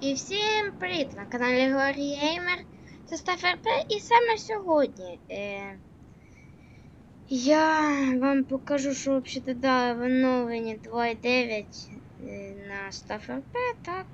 І всім привіт! На каналі Глорі Геймер. Це Став і саме сьогодні е, я вам покажу, що взагалі додали в оновленні 2.9 е, на Став РП, так.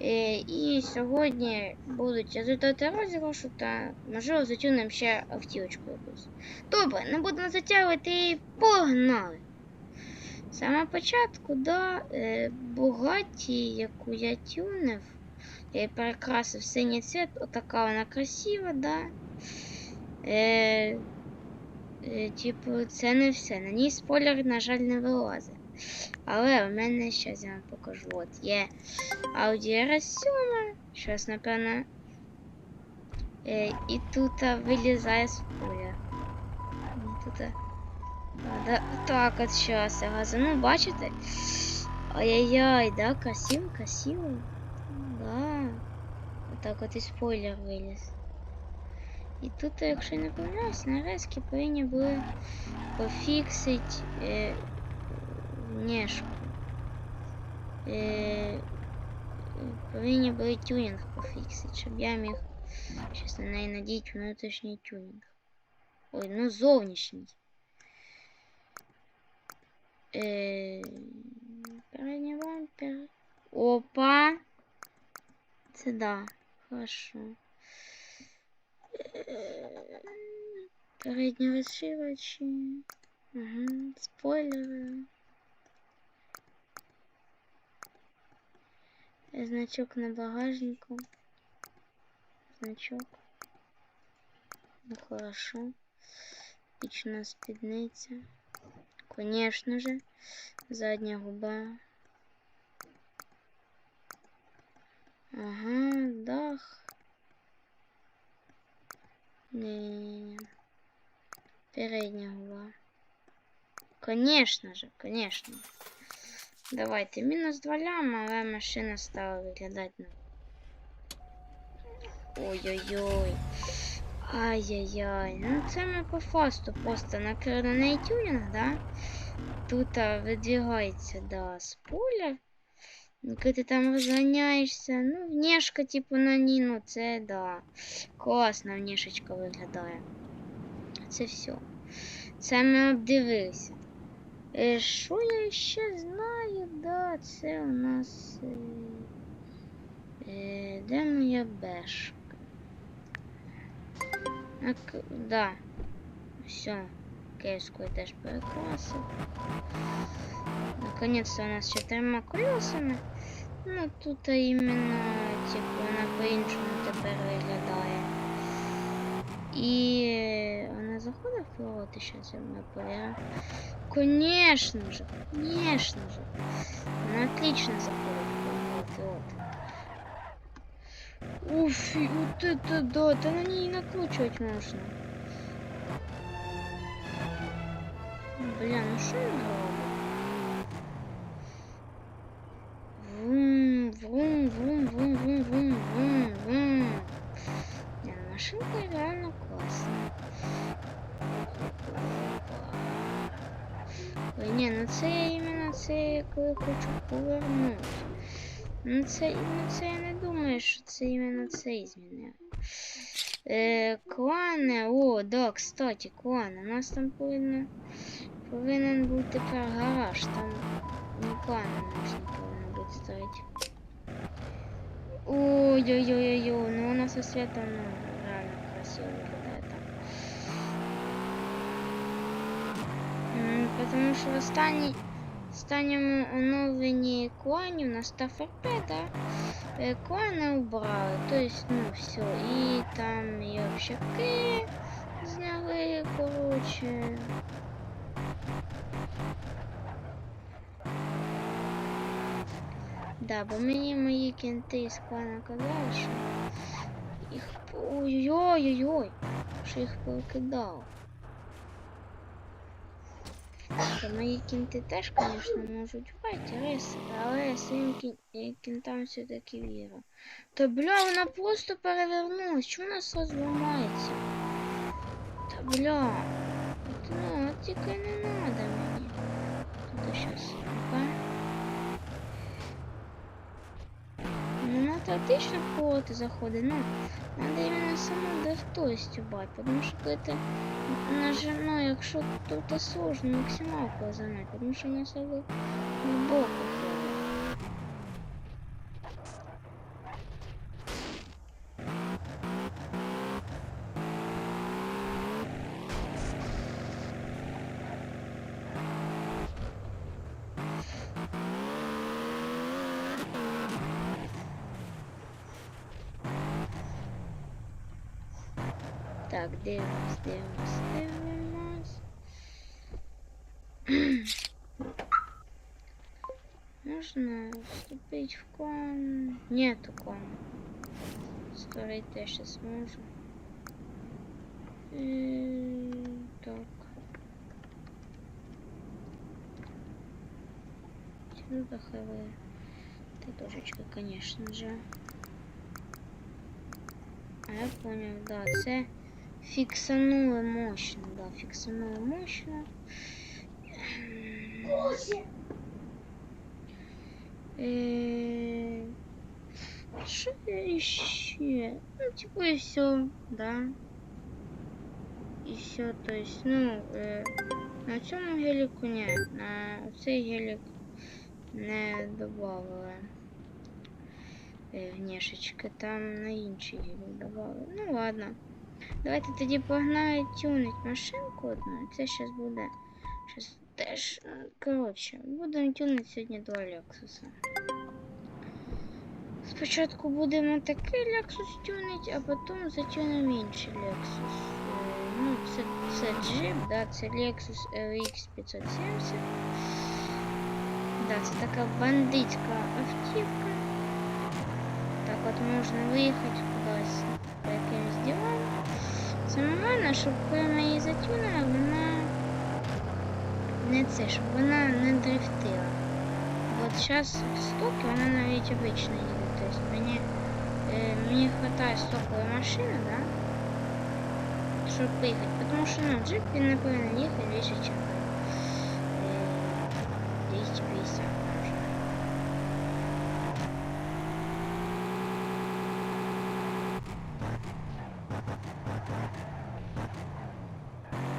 Е, і сьогодні будуть результати розіграшу та можливо затюнемо ще автівочку якусь. Добре, не будемо затягувати і погнали! Саме початку, да, е, Бугаті, яку я тюнив, я її перекрасив синій цвет, отака вона красива, да. Е, е, типу, це не все. На ній спойлер, на жаль, не вилазить. Але в мене зараз я вам покажу. От є Audi RS7, щось, напевно. Е, і тут вилізає спойлер. Тут, Да, так, от сейчас я газану, бачите? Ай-яй-яй, да, красиво, красиво. Да. Вот так от і спойлер виліз. І тут, якщо я не помиляюсь, наразі повинні були пофіксить е, внешку. Е, повинні були тюнінг пофіксити, щоб я міг щас на неї надіти внутрішній тюнінг. Ой, ну зовнішній. Передній бампер. Опа. Це да. Хорошо. Передні розшивачі. Угу. Спойлери. Значок на багажнику. Значок. Ну хорошо. Отлично спідниця. Конечно же, задняя губа. Ага, дах. Не, передняя губа. Конечно же, конечно. Давайте мінус 2 ляма, але машина стала виглядати. Ой-ой-ой. Ай-яй-яй. Ну це ми по фасту просто накрили на тюнінг, да? Тут а, видвигається, да, спойлер. І Коли ти там розганяєшся, ну, внешка, типу, на ній, ну це да. Класна внешечка виглядає. Це все. Це ми обдивилися. Е, Що я ще знаю? Да, це у нас. Е, е, де моя бешка? Так, да. Все. Київською теж перекрасив. Наконец-то у нас чотирма колесами. Ну тут іменно, типу, вона по-іншому тепер виглядає. І вона заходить в повороти, зараз я не перевірю. Конечно же, конечно же. Вона отлично заходить Уф, и вот это да, да на ней накручивать можно. Бля, ну что? Вум, вум, вум, вум, вум, вум, вум, вум. Ну машинка реально классная. Ой, не, ну це я іменно це коли хочу повернути. Ну це, ну це я не думаю, що це іменно це змінив. Е, клани, о, да, кстати, клани. У нас там повинно, повинен бути тепер гараж, там не клани можна повинно бути ставити. Ой-ой-ой-ой, ну у нас освіта, ну, реально красиво виглядає там. Потому що в останній останньому оновленні кланів на став РП, да, е, клани убрали, то есть, ну, все, і там і общаки зняли, короче. Да, бо мені мої кінти з клана казали, що їх... Ой-ой-ой-ой, що їх покидав. Та мої кінти теж, звісно, можуть впати, але я своїм кін... кінтам все-таки вірю. Та бля, вона просто перевернулась. Чому вона сразу ламається? Та бля. От, ну, от тільки не надо мені. Тут щас. Опа. Не отлично в повороти заходить, ну, надо іменно саму дрифтовість убавить, потому ти нажимаєш, ну, якщо то сложно максималку занять, потому що вона себе глибоко ходить. Кон. Нету кон. Створити я сейчас можу. Е, Так. Сюда ХВ. Ты точечка, конечно же. А я понял, да, це фіксанули мощно, да, фіксанули мощно. Е, Що ще? Ну, типа и все, да. І все, то есть, ну, е, на цьому геліку ні, на цей гелік не добавили е, внешечки, там на інший гелік добавили. Ну ладно. Давайте тоді погнали тюнить машинку одну. Це зараз буде. Щас теж. е, Коротше, будемо тюнити сьогодні два Lexus. Спочатку будемо такий Lexus тюнить, а потім затюнемо інший Lexus. Е, Ну, це, це джип, да, це Lexus RX 570. Да, це така бандитська автівка. Так от можна виїхати кудись по якимось ділам. Саме головне, щоб коли ми її затюнили, вона не це, щоб вона не дрифтила. От зараз стоки, вона навіть обична їде. Тобто мені, е, мені вистачає стокової машини, да? щоб поїхати. Тому що ну, джип він не повинен їхати більше, ніж е, 250 може.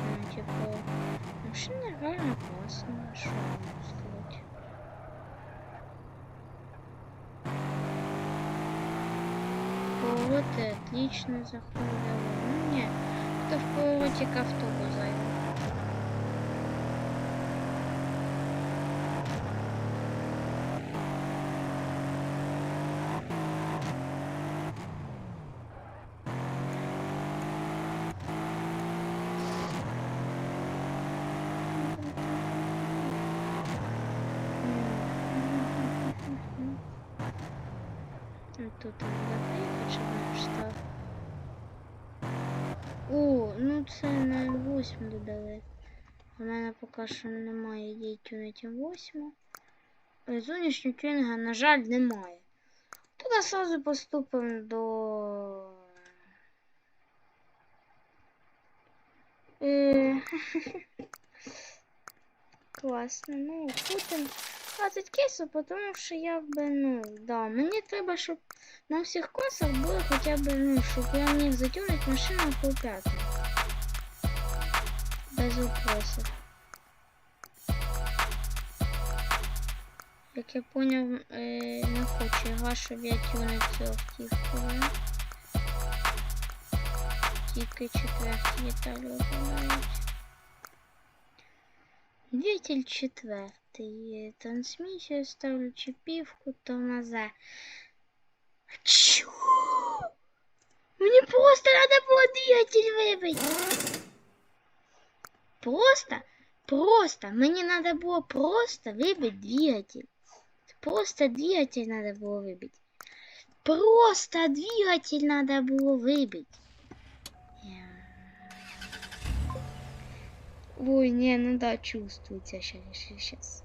Ну, типу, машина реально классная, что я могу сказать. Повороты отлично заходят. Ну, не, кто в повороте к автобус зайдет. Ну, Тут встав. О, ну це на 8 додали. У мене поки що немає ідей тюнити 8. Е, Зовнішнього тюнінга, на жаль, немає. Тоді сразу поступимо до. Е, Класно, ну, купимо 20 кейсів, тому що якби, ну, да, мені треба, щоб на всіх класах було хоча б, ну, щоб я міг затюнити машину по п'яту. Без вопросов. Як я поняв, е, не хоче його, щоб я тюнив цю автівку. Тільки четверті деталі випадають. Двигатель четвертый. Трансмиссию ставлю чипивку, тормоза. Чё? Мне просто надо было двигатель выбить. Просто, просто. Мне надо было просто выбить двигатель. Просто двигатель надо было выбить. Просто двигатель надо было выбить. Ой, не, ну да, чувствуется сейчас, сейчас.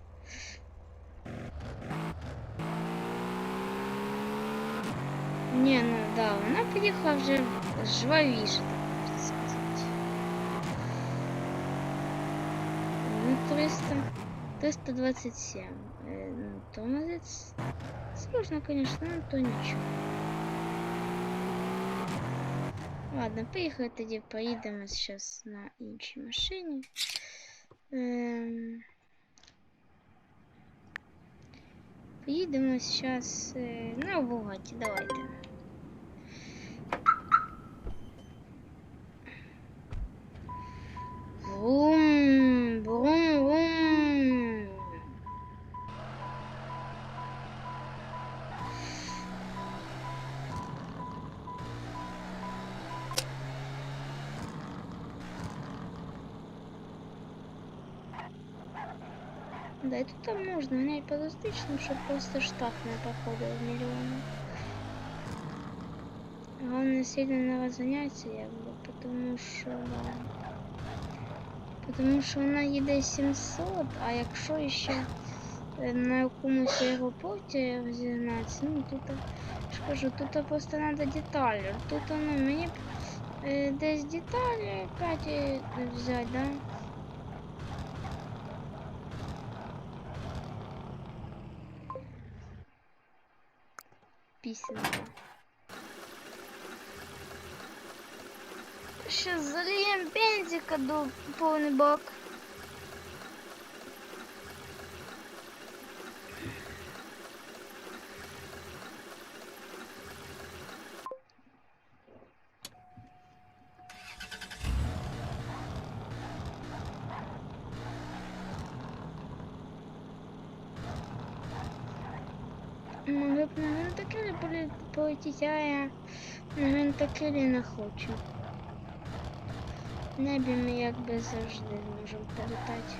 Не, ну да, вона поїхала вже жвавіше, так можна сказати. Ну, 300. 327. Е, ну, Тормозець. Сложно, конечно, но то нічого. Ладно, поїхали тоді, поїдемо зараз на іншій машині. Ем... Поїдемо зараз е, на Бугаті, давайте. Да, и тут там можно гонять по зустрічним, щоб просто штраф не походив мільйони. Главное сильно не розганяться, якби, потому що... Потому що вона їде 700, а якщо ще е, на якомусь аеропорті розігнатися, ну тут, ж кажу, тут просто треба деталі. Тут ну, мені б е, десь деталі 5 взяти, да? Пісенка. Сейчас зальем бензика до повний бак. Могли б на гентакелі полі- полетіти, а я на гентакелі не хочу. В небі ми якби завжди можемо політати.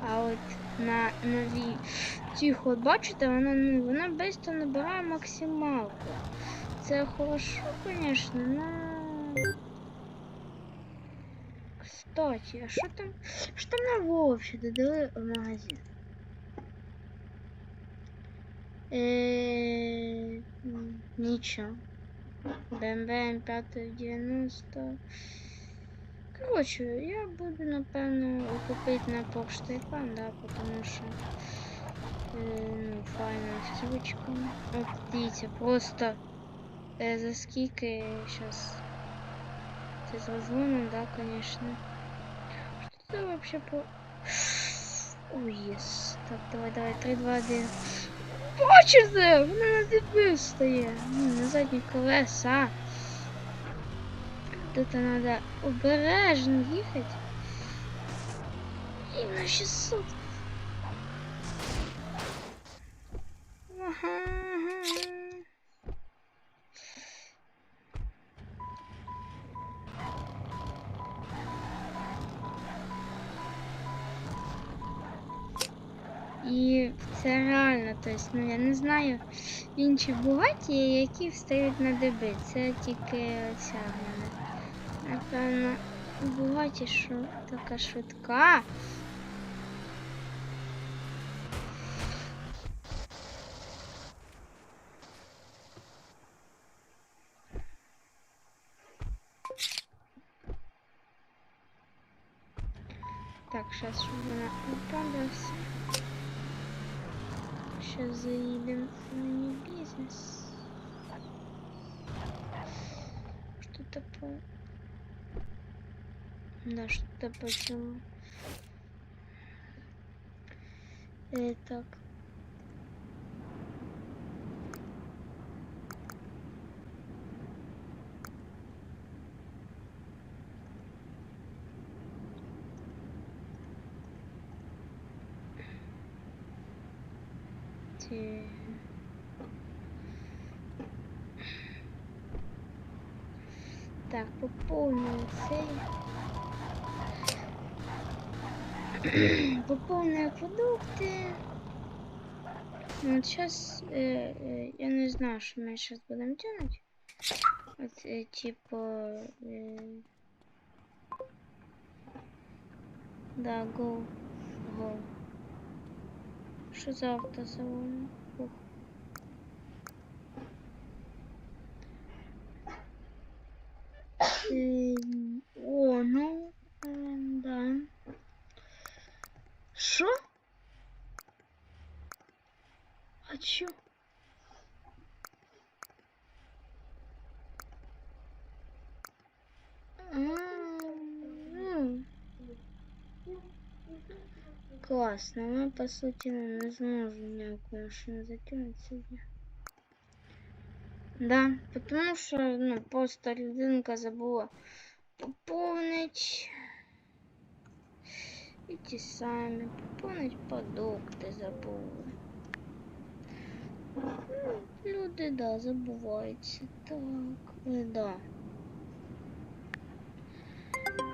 А от на новій тихо, бачите, вона ну вона швидко набирає максималку. Це хорошо, звісно, но. Кстати, а що там? Що там на Вовчі додали в магазин? Е, м, Нічого. БМВ 590. Коротше, я буду, напевно, купити на Taycan, да, потому що е, ну, файна штучка. От дивіться, просто е, за скільки зараз це з да, конечно. Що це вообще по... О, єс. Так, давай, давай, 3, 2, 1. Бачите, вона на дебю стає. Ну, на задні колеса. Тут треба обережно їхати. І на 600. Ага, ага. Тобто, ну я не знаю інші бугаті, які встають на деби. Це тільки ця мене. Напевно, бугаті, що така швидка. Так, зараз щоб вона упадалась. Сейчас заедем в мини бизнес. Что-то по... Да, что-то по делу. Э, так. Так, поповнюю цей. Поповнюю продукти. Ну, от сейчас э, э, я не знаю, що ми зараз будемо тянуть. От, э, типу. Э, да, go. Go. Що за автосалон? О, ну, да. что А чё? Ну. Классно, но по сути ну, нам нужно никакую машину закинуть сегодня. Да, потому що ну, просто людинка забула поповнить. І ті самі, поповнить продукти забули. Ну, Люди, да, забуваються. Так, да.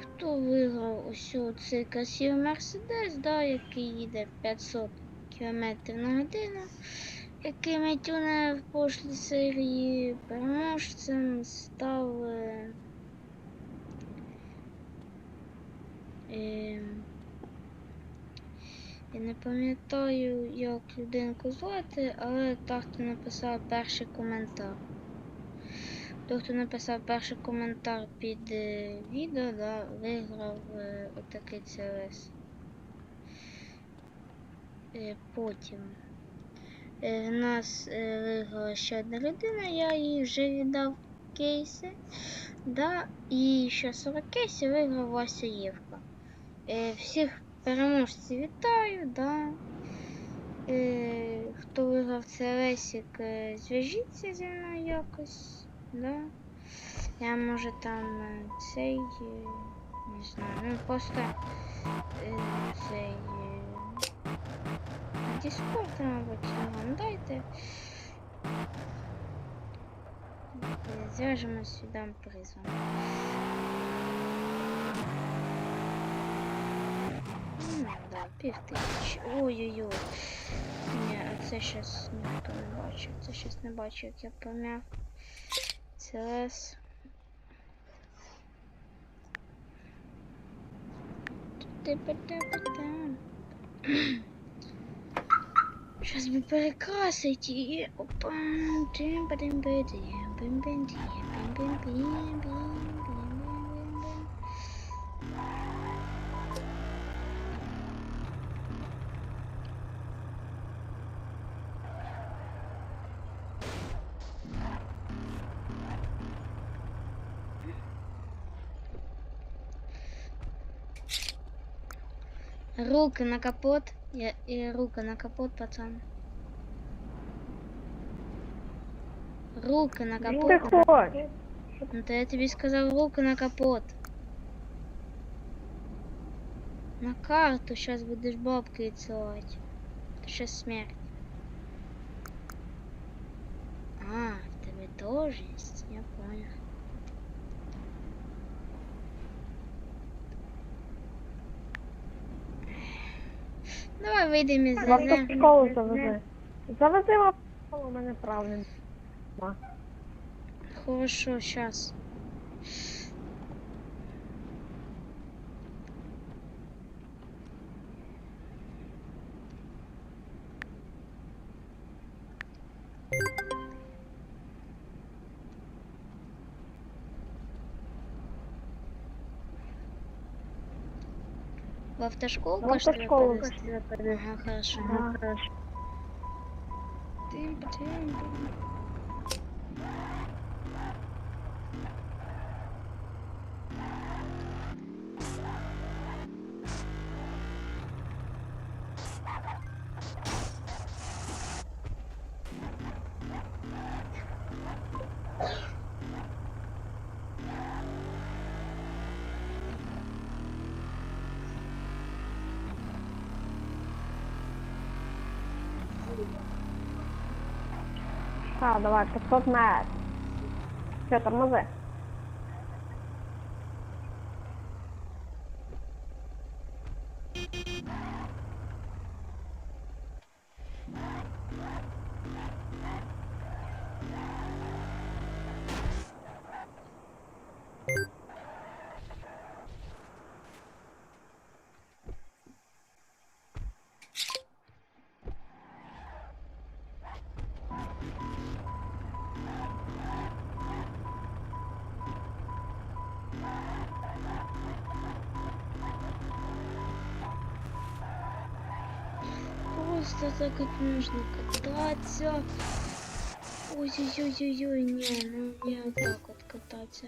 Хто виграв ось цей красивий Мерседес, да, який їде 500 км на годину, який ми тюнили в прошлій серії переможцем став. е, ем, я не пам'ятаю, як людинку звати, але та, хто написав перший коментар. Той, хто написав перший коментар під е, відео, да, виграв е, отакий CLS. Е, потім в нас е, виграла ще одна людина, я їй вже віддав кейси. Да, і ще 40 кейсів виграв Вася Євка. Е, всіх переможців вітаю, да. Е, хто виграв CLS, е, зв'яжіться зі мною якось. Да. Я може там е, цей, е, не знаю, ну просто е, цей е, Discord, мабуть, вам дайте. Е, Зв'яжемось і дам приз вам. Ну, пів тисячі. Ой-ой-ой. Ні, а це щас ніхто не бачив. Це щас не бачив, як я помяв. CLS. Ти-па-та-па-та. Щас би перекрасить її. Опа. Тим-па-тим-па-тим. Бим-бим-тім. Бим-бим-бім-бім-бім-бім-бім. Руки на капот. Я, и рука на капот, пацан. Руки на капот. хочеш? Ну то я тобі сказав руки на капот. На карту сейчас будешь бабки відсилати. То сейчас смерть. А, тебе тоже есть, я Давай вийдемо із В автошколу зазем. завези. Завези в школу, мене прав нема. Хорошо, сейчас. В автошколу В автошколу? Ага, хорошо. Ага. Тим, тим, тим. А давай, 500 метрів. Все, тормози. Просто так от нужно кататься. Ой-ой-ой-ой-ой, не, ну не вот так вот кататься.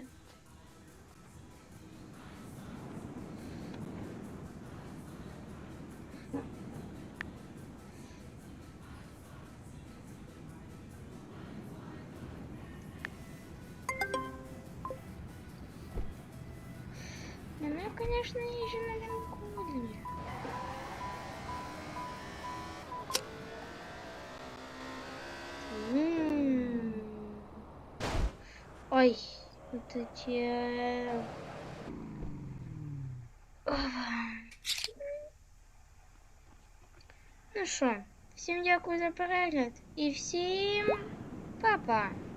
Она, конечно, ниже на вот эти... Ова. Ну що, всім дякую за перегляд і всім па-па!